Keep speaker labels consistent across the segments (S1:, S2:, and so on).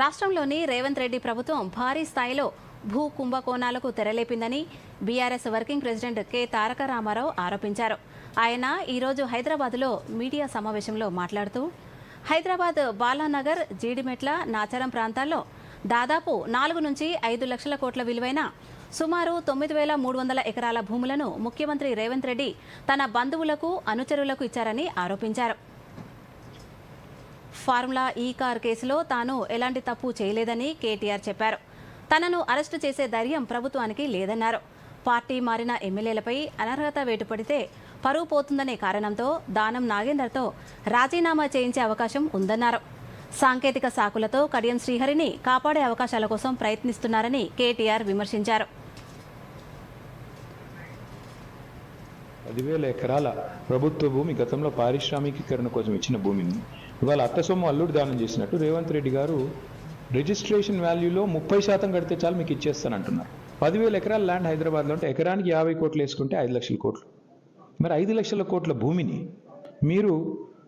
S1: రాష్ట్రంలోని రేవంత్ రెడ్డి ప్రభుత్వం భారీ స్థాయిలో భూ కుంభకోణాలకు తెరలేపిందని BRS working president K Taraka Rama Rao ఆరోపించారు. ఆయన ఈరోజు హైదరాబాద్లో మీడియా సమావేశంలో మాట్లాడుతూ హైదరాబాద్ బాలానగర్ జీడిమెట్ల నాచారం ప్రాంతాల్లో దాదాపు నాలుగు నుంచి ఐదు లక్షల కోట్ల విలువైన సుమారు తొమ్మిది వేల మూడు వందల ఎకరాల భూములను ముఖ్యమంత్రి రేవంత్ రెడ్డి తన బంధువులకు అనుచరులకు ఇచ్చారని ఆరోపించారు. ఫార్ములా ఈ కార్ కేసులో తాను ఎలాంటి తప్పు చేయలేదని కేటీఆర్ చెప్పారు. తనను అరెస్టు చేసే ధైర్యం ప్రభుత్వానికి లేదన్నారు. పార్టీ మారిన ఎమ్మెల్యేలపై అనర్హత వేటు పడితే పరువు పోతుందనే కారణంతో దానం నాగేందర్తో రాజీనామా చేయించే అవకాశం ఉందన్నారు. సాంకేతిక సాకులతో కడియం శ్రీహరిని కాపాడే అవకాశాల కోసం ప్రయత్నిస్తున్నారని కేటీఆర్ విమర్శించారు.
S2: పదివేల ఎకరాల ప్రభుత్వ భూమి గతంలో పారిశ్రామికీకరణ కోసం ఇచ్చిన భూమిని ఇవాళ అత్త సొమ్ము అల్లుడు దానం చేసినట్టు రేవంత్ రెడ్డి గారు రిజిస్ట్రేషన్ వాల్యూలో ముప్పై శాతం కడితే చాలు మీకు ఇచ్చేస్తానంటున్నారు పదివేల ఎకరాల ల్యాండ్ హైదరాబాద్లో ఉంటే ఎకరానికి యాభై కోట్లు వేసుకుంటే ఐదు లక్షల కోట్లు. మరి ఐదు లక్షల కోట్ల భూమిని మీరు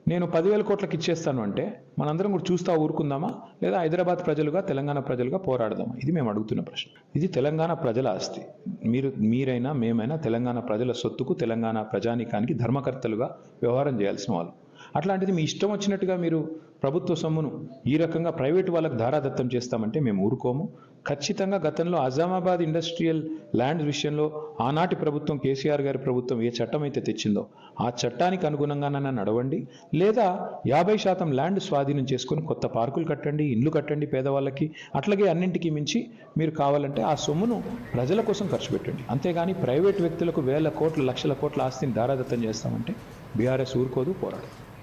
S2: నేను పదివేల కోట్లకు ఇచ్చేస్తాను అంటే మనందరం కూడా చూస్తా ఊరుకుందామా? లేదా హైదరాబాద్ ప్రజలుగా తెలంగాణ ప్రజలుగా పోరాడదామా? ఇది మేము అడుగుతున్న ప్రశ్న. ఇది తెలంగాణ ప్రజల ఆస్తి. మీరు మీరైనా మేమైనా తెలంగాణ ప్రజల సొత్తుకు తెలంగాణ ప్రజానీకానికి ధర్మకర్తలుగా వ్యవహారం చేయాల్సిన వాళ్ళు. అట్లాంటిది మీ ఇష్టం వచ్చినట్టుగా మీరు ప్రభుత్వ సొమ్మును ఈ రకంగా ప్రైవేటు వాళ్ళకు ధారాదత్తం చేస్తామంటే మేము ఊరుకోము. ఖచ్చితంగా గతంలో అజామాబాద్ ఇండస్ట్రియల్ ల్యాండ్ విషయంలో ఆనాటి ప్రభుత్వం కేసీఆర్ గారి ప్రభుత్వం ఏ చట్టం అయితే తెచ్చిందో ఆ చట్టానికి అనుగుణంగానైనా నడవండి. లేదా యాభై శాతం ల్యాండ్ స్వాధీనం చేసుకొని కొత్త పార్కులు కట్టండి ఇండ్లు కట్టండి పేదవాళ్ళకి. అట్లాగే అన్నింటికి మించి మీరు కావాలంటే ఆ సొమ్మును ప్రజల కోసం ఖర్చు పెట్టండి. అంతేగాని ప్రైవేట్ వ్యక్తులకు వేల కోట్ల లక్షల కోట్ల ఆస్తిని ధారాదత్తం చేస్తామంటే బీఆర్ఎస్ ఊరుకోదు పోరాడదు.